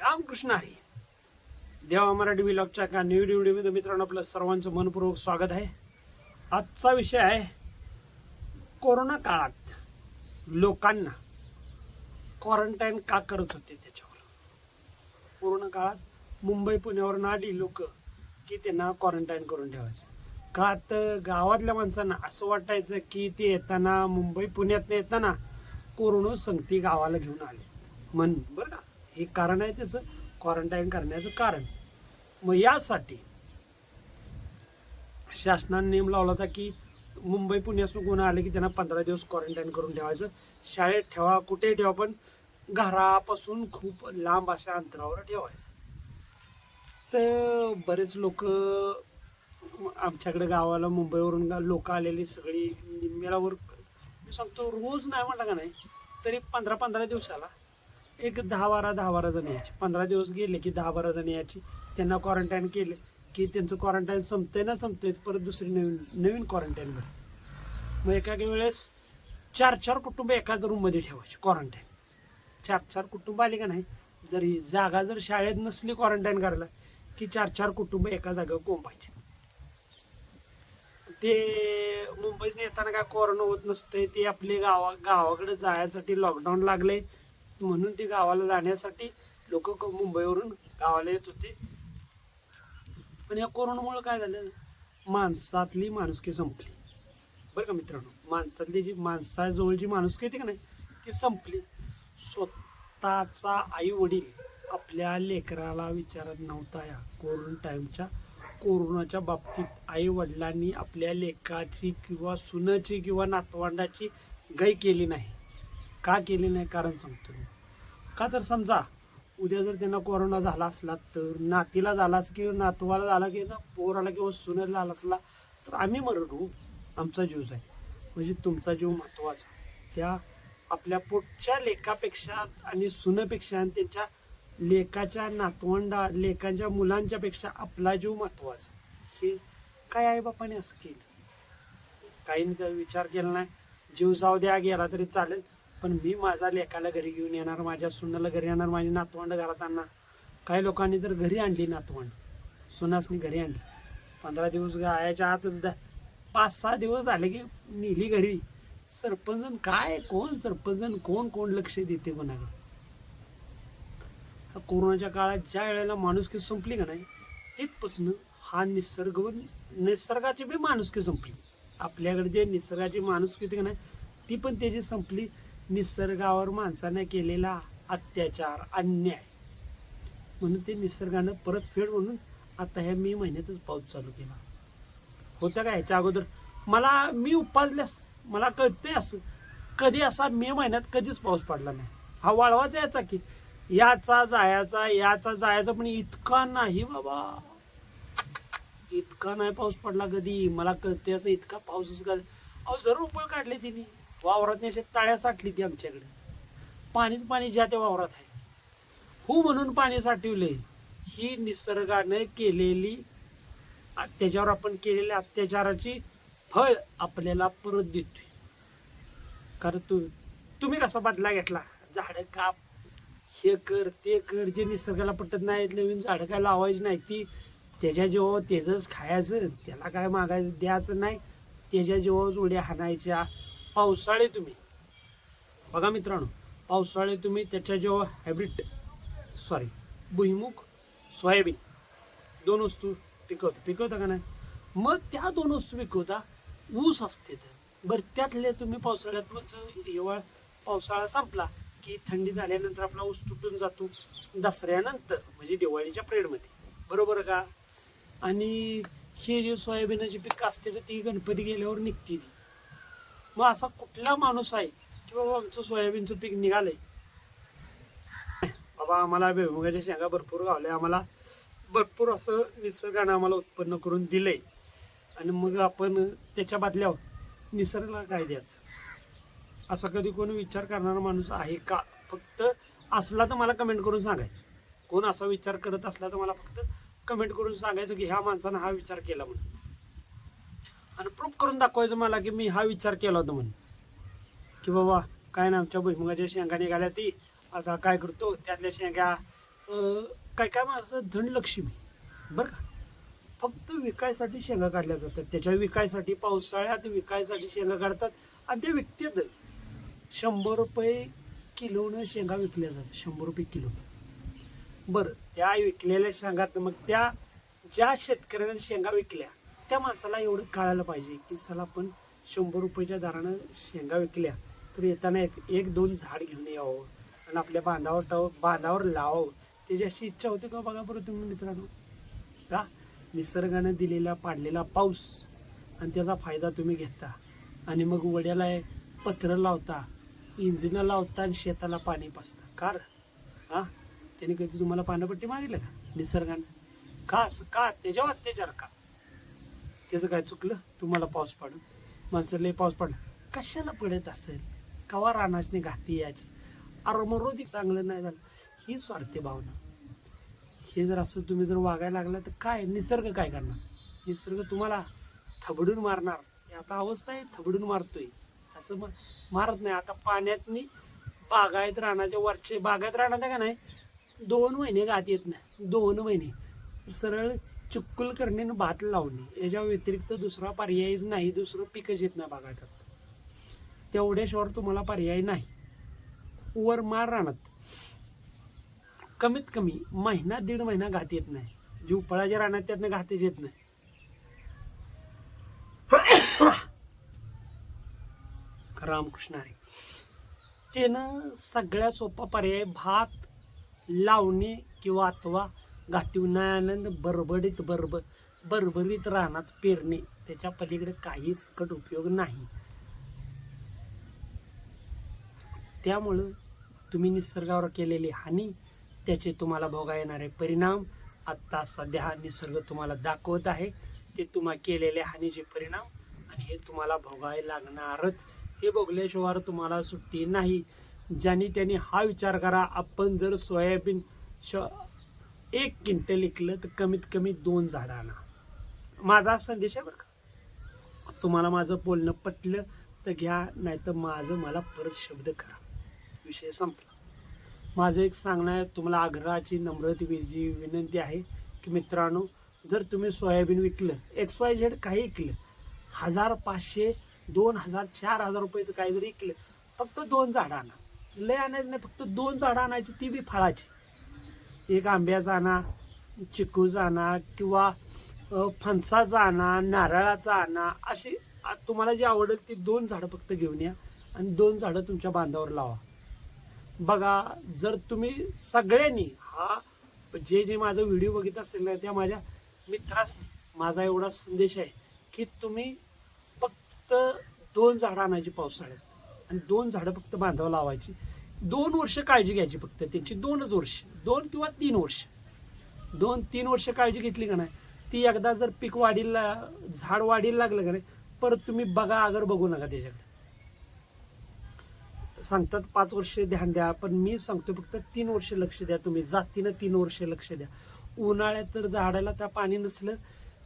रामकृष्ण हरी. देवा मराठी विलॉगच्या एका न्यू व्हिडिओमध्ये मित्रांनो आपलं सर्वांचं मनपूर्वक स्वागत आहे. आजचा विषय आहे कोरोना काळात लोकांना क्वारंटाईन का करत होते त्याच्यावर? कोरोना काळात मुंबई पुण्यावर नाडी लोक की त्यांना क्वारंटाईन करून ठेवायचं. का तर गावातल्या माणसांना असं वाटायचं की ते येताना मुंबई पुण्यात येताना कोरोना संगती गावाला घेऊन आले. म्हणून बरं का? हे कारण आहे त्याचं क्वारंटाईन करण्याचं कारण. मग यासाठी शासनाने नियम लावला होता की मुंबई पुण्यासून कोण आले की त्यांना पंधरा दिवस क्वारंटाईन करून ठेवायचं. शाळेत ठेवा कुठेही ठेवा पण घरापासून खूप लांब अशा अंतरावर ठेवायचं. तर बरेच लोक आमच्याकडे गावाला मुंबईवरून लोक आलेली सगळी निम्म्यालावर मी सांगतो रोज नाही म्हटलं का नाही तरी पंधरा पंधरा दिवसाला एक दहा बारा दहा बारा जण यायचे. पंधरा दिवस गेले की दहा बारा जण यायची. त्यांना क्वारंटाईन केले की त्यांचं क्वारंटाईन संपतंय ना संपतंय परत दुसरी नवीन नवीन क्वारंटाईन भर मग एका वेळेस चार चार कुटुंब एकाच रूममध्ये ठेवायचे क्वारंटाईन चार चार कुटुंब आले का नाही जरी जागा जर शाळेत नसली क्वारंटाईन करायला की चार चार कुटुंब एका जागेवर कोंबायचे. ते मुंबईत येताना काय कोरोना होत नसते ते आपले गावा गावाकडे जायसाठी लॉकडाऊन लागले म्हणून ते गावाला जाण्यासाठी लोक मुंबईवरून गावाला येत होते. पण या कोरोनामुळे काय झालं? माणसातली माणुसकी संपली. बरं का मित्रांनो? माणसातली जी माणसाजवळची माणुसकी होती का नाही ती संपली. स्वतःचा आई वडील आपल्या लेकराला विचारत नव्हता या कोरोना टाईमच्या. कोरोनाच्या बाबतीत आई वडिलांनी आपल्या लेकाची किंवा सुनाची किंवा नातवंडाची गय केली नाही. का केली नाही कारण सांगतो मी. का तर समजा उद्या जर त्यांना कोरोना झाला असला तर नातीला झालाच किंवा नातवाला झाला किंवा पोराला किंवा सुनेला झाला असला तर आम्ही मरडू. आमचा जीव जाईल. म्हणजे तुमचा जीव महत्त्वाचा. त्या आपल्या पोटच्या लेखापेक्षा आणि सुनेपेक्षा आणि त्यांच्या लेखाच्या नातवंडा लेखांच्या मुलांच्या पेक्षा आपला जीव महत्त्वाचा. हे काय आई बापाने असं केलं? काहींनी विचार केला नाही. जीव जाऊ द्या गेला तरी चालेल. पण मी माझ्या लेखाला घरी घेऊन येणार माझ्या सुनाला घरी येणार माझी नातवंड घरात आणणार. काही लोकांनी तर घरी आणली नातवंड. सुनासनी घरी आणली. पंधरा दिवस गायाच्या आतच पाच सहा दिवस झाले की नेली घरी. सरपंच काय कोण सरपंच कोण कोण लक्ष देते कोणाकडे? कोरोनाच्या काळात ज्या वेळेला माणुसकी संपली का नाही तिथपासून हा निसर्ग निसर्गाची बी माणुसकी संपली. आपल्याकडे जे निसर्गाची माणुसकी होती का नाही ती पण त्याची संपली. निसर्गावर माणसाने केलेला अत्याचार अन्याय. म्हणून ते निसर्गानं परत फेड म्हणून आता ह्या मे महिन्यातच पाऊस चालू केला. होतं का ह्याच्या अगोदर? मला मी उपाजल्यास मला कळते असं. कधी असा मे महिन्यात कधीच पाऊस पडला नाही. हा वाळवाचा याचा की याचा जायाचा याचा जायचा पण इतका नाही बाबा. इतका नाही पाऊस पडला कधी? मला कळते असं इतका पाऊसच का? अहो जरूर उपयोग काढले तिने. वावरात अशा ताळ्या साठली ती आमच्याकडे. पाणीच पाणी ज्या त्या वावरात आहे. हो म्हणून पाणी साठवले ही निसर्गाने केलेली त्याच्यावर आपण केलेल्या अत्याचाराची फळ आपल्याला परत देतोय. कारण तू तुम्ही कसा बदला घेतला? झाडं काप हे कर ते कर जे निसर्गाला पटत नाही नवीन झाडं काय लावायची नाही ती त्याच्या जेव्हा तेजच खायचं त्याला काय मागायचं द्यायचं नाही त्याच्या जेव्हा उड्या हाणायच्या पावसाळे तुम्ही. बघा मित्रांनो पावसाळे तुम्ही त्याच्या जेव्हा हॅबिट सॉरी भुईमुख सोयाबीन दोन वस्तू पिकवता. पिकवता का नाही? मग त्या दोन वस्तू पिकवता ऊस असते तर. बरं त्यातले तुम्ही पावसाळ्यात हिवाळ पावसाळा संपला की थंडी झाल्यानंतर आपला ऊस तुटून जातो. दसऱ्यानंतर म्हणजे दिवाळीच्या प्रेडमध्ये बरोबर का? आणि हे जे सोयाबीनाची पिकं असते तर ती गणपती गेल्यावर निघते ती मग असा कुठला माणूस आहे की बाबा आमचं सोयाबीनचं पीक निघालंय? बाबा आम्हाला भुईमुगाच्या शेंगा भरपूर गावल्या. आम्हाला भरपूर असं निसर्गानं आम्हाला उत्पन्न करून दिलंय. आणि मग आपण त्याच्या बदल्यावर निसर्गाला काय द्यायचं? असा कधी कोणी विचार करणारा माणूस आहे का? फक्त असला तर मला कमेंट करून सांगायचं. कोण असा विचार करत असला तर मला फक्त कमेंट करून सांगायचं की ह्या माणसानं हा विचार केला म्हणून. आणि प्रूफ करून दाखवायचं मला की मी हा विचार केला होता म्हणून. की बाबा काय ना आमच्या भुईमुगाच्या शेंगा निघाल्या ती आता काय करतो त्यातल्या शेंगा काय काय माझं धनलक्ष्मी. बरं का? फक्त विकायसाठी शेंगा काढल्या जातात. त्याच्या विकायसाठी पावसाळ्यात विकायसाठी शेंगा काढतात आणि ते विकतात. शंभर रुपये किलोनं शेंगा विकल्या जातात. शंभर रुपये किलो. बरं त्या विकलेल्या शेंगात मग त्या ज्या शेतकऱ्याने शेंगा विकल्या त्या माणसाला एवढं कळायला पाहिजे की चला आपण शंभर रुपयाच्या दरानं शेंगा विकल्या तर येताना एक एक दोन झाड घेऊन यावं आणि आपल्या बांधावर टाव बांधावर लावावं. त्याची अशी इच्छा होते का बघा बरं तुम्ही मित्रांनो. का? निसर्गानं दिलेला पाडलेला पाऊस आणि त्याचा फायदा तुम्ही घेता. आणि मग वड्याला पत्र लावता इंजिनं लावता आणि शेताला पाणी पाचता कार हा? त्याने कधी तुम्हाला पाण्यापट्टी मागितलं का? निसर्गानं? का असं? का? त्याच्यावर अत्याचार का? त्याचं काय चुकलं? तुम्हाला पाऊस पाडून माणसं लय पाऊस पडला. कशाला पडत असेल? कवा रानाची घाती याची अरमरोधी चांगलं नाही झालं. ही स्वार्थी भावना. हे जर असं तुम्ही जर वागायला लागला तर काय? निसर्ग काय करणार? निसर्ग तुम्हाला थबडून मारणार. आता अवस्था आहे थबडून मारतोय. असं मग मारत नाही. आता पाण्यात मी बागायत रानाच्या वरचे बागायत राहणार आहे का नाही? दोन महिने गात येत नाही. दोन महिने. सरळ चुक्कुल करणे आणि भात लावणे याच्या व्यतिरिक्त दुसरा पर्यायच नाही. दुसरं पिकच येत नाही बागायतात तेवढ्याशिवाय तुम्हाला पर्याय नाही. वर मार रानात. कमीत कमी महिना दीड महिना घात येत नाही. जी पळाच्या रानात त्यातनं घातच येत नाही. रामकृष्ण हरी. त्यानं सगळ्यात सोपा पर्याय भात लावणे किंवा अथवा घाटी आनंद बरबडीत बरब बरबरीत रानात पेरणे. त्याच्या पलीकडे काही सकट उपयोग नाही. त्यामुळं तुम्ही निसर्गावर केलेली हानी त्याचे तुम्हाला भोगा येणारे परिणाम आत्ता सध्या हा निसर्ग तुम्हाला दाखवत आहे. ते तुम्हा केलेले हानीचे परिणाम आणि हे तुम्हाला भोगावे लागणारच. हे भोगल्याशिवाय तुम्हाला सुट्टी नाही. ज्यांनी त्यांनी हा विचार करा आपण जर सोयाबीन श एक क्विंटल विकलं तर कमीत कमी दोन झाडं आणा. माझा संदेश आहे बरं का. तुम्हाला माझं बोलणं पटलं तर घ्या नाही तर माझं मला परत शब्द करा. विषय संपला. माझं एक सांगणं आहे तुम्हाला आग्रहाची नम्रती विनंती आहे की मित्रांनो जर तुम्ही सोयाबीन विकलं एक्स वाय झेड काही विकलं हजार पाचशे दोन हजार चार हजार रुपयाचं काही जरी विकलं फक्त दोन झाडं आणा. लय आणायचं नाही फक्त दोन झाडं आणायची ती बी फळाची. एक आंब्याचा आणा चिकूचा आणा किंवा फणसाचा आणा नारळाचा आणा अशी तुम्हाला जे आवडेल ती दोन झाडं फक्त घेऊन या आणि दोन झाडं तुमच्या बांधावर लावा. बघा जर तुम्ही सगळ्यांनी हा जे जे माझा व्हिडिओ बघित असतील ना त्या माझ्या मित्रास माझा एवढा संदेश आहे की तुम्ही फक्त दोन झाडं आणायची पावसाळ्यात आणि दोन झाडं फक्त बांधावर लावायची. दोन वर्ष काळजी घ्यायची फक्त. त्यांची दोनच वर्ष. दोन किंवा तीन वर्ष. दोन तीन वर्ष काळजी घेतली का नाही? ती एकदा जर पीक वाढीला झाड वाढीला लागलं का नाही परत तुम्ही बघा अगर बघू नका त्याच्याकडे. सांगतात पाच वर्ष ध्यान द्या पण मी सांगतो फक्त तीन वर्ष लक्ष द्या तुम्ही. जातीनं तीन वर्ष लक्ष द्या. उन्हाळ्यात तर झाडाला त्या पाणी नसलं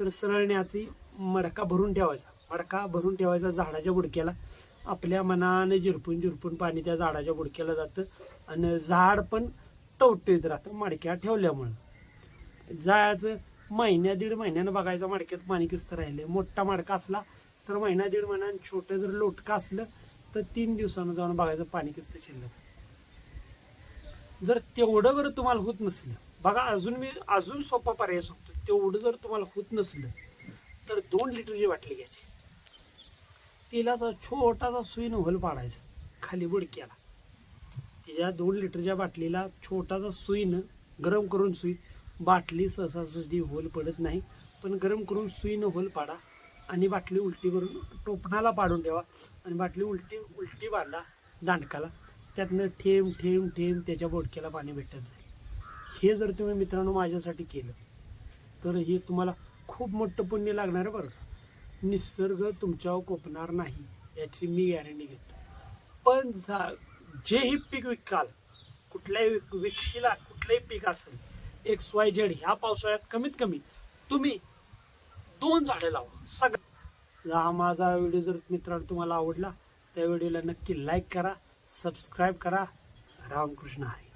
तर सरळण्याची मडका भरून ठेवायचा. मडका भरून ठेवायचा झाडाच्या बुडक्याला. आपल्या मनाने झिरपून झिरपून पाणी त्या झाडाच्या बुडक्याला जातं आणि झाड पण टवटवीत राहतं मडक्या ठेवल्यामुळं. जायचं महिन्या दीड महिन्यानं बघायचं मडक्यात पाणी किस्त राहिले. मोठा मडका असला तर महिना दीड महिन्यानं छोटं जर लोटकं असलं तर तीन दिवसानं जाऊन बघायचं पाणी किस्त शिल्लक. जर तेवढं बरं तुम्हाला होत नसलं बघा अजून मी अजून सोपा पर्याय सांगतो तेवढं जर तुम्हाला होत नसलं तर दोन लिटरची बाटली घ्यायची. तिलाचा छोटासा सुईन होल पाडायचा. खाली बुडक्याला. तिच्या दोन लिटरच्या बाटलीला छोटासा सुईनं गरम करून सुई बाटली सहसासहजी होल पडत नाही पण गरम करून सुईनं होल पाडा आणि बाटली उलटी करून टोपणाला पाडून ठेवा आणि बाटली उलटी उलटी बांधा दांडकाला. त्यातनं ठेम ठेम ठेम त्याच्या बोडक्याला पाणी भेटत जाईल हे जर तुम्ही मित्रांनो माझ्यासाठी केलं तर हे तुम्हाला खूप मोठं पुण्य लागणार आहे बरं निसर्ग तुमच्यावर कोपणार नाही याची मी गॅरंटी घेतो. पण झा जेही पीक विकाल कुठल्याही विक विकशीला कुठलंही पीक असेल एक्स वाय झेड ह्या पावसाळ्यात कमीत कमी तुम्ही दोन झाडे लावा सगळं हा माझा व्हिडिओ जर मित्रांनो तुम्हाला आवडला त्या व्हिडिओला नक्की लाईक करा सबस्क्राईब करा. रामकृष्ण हरी.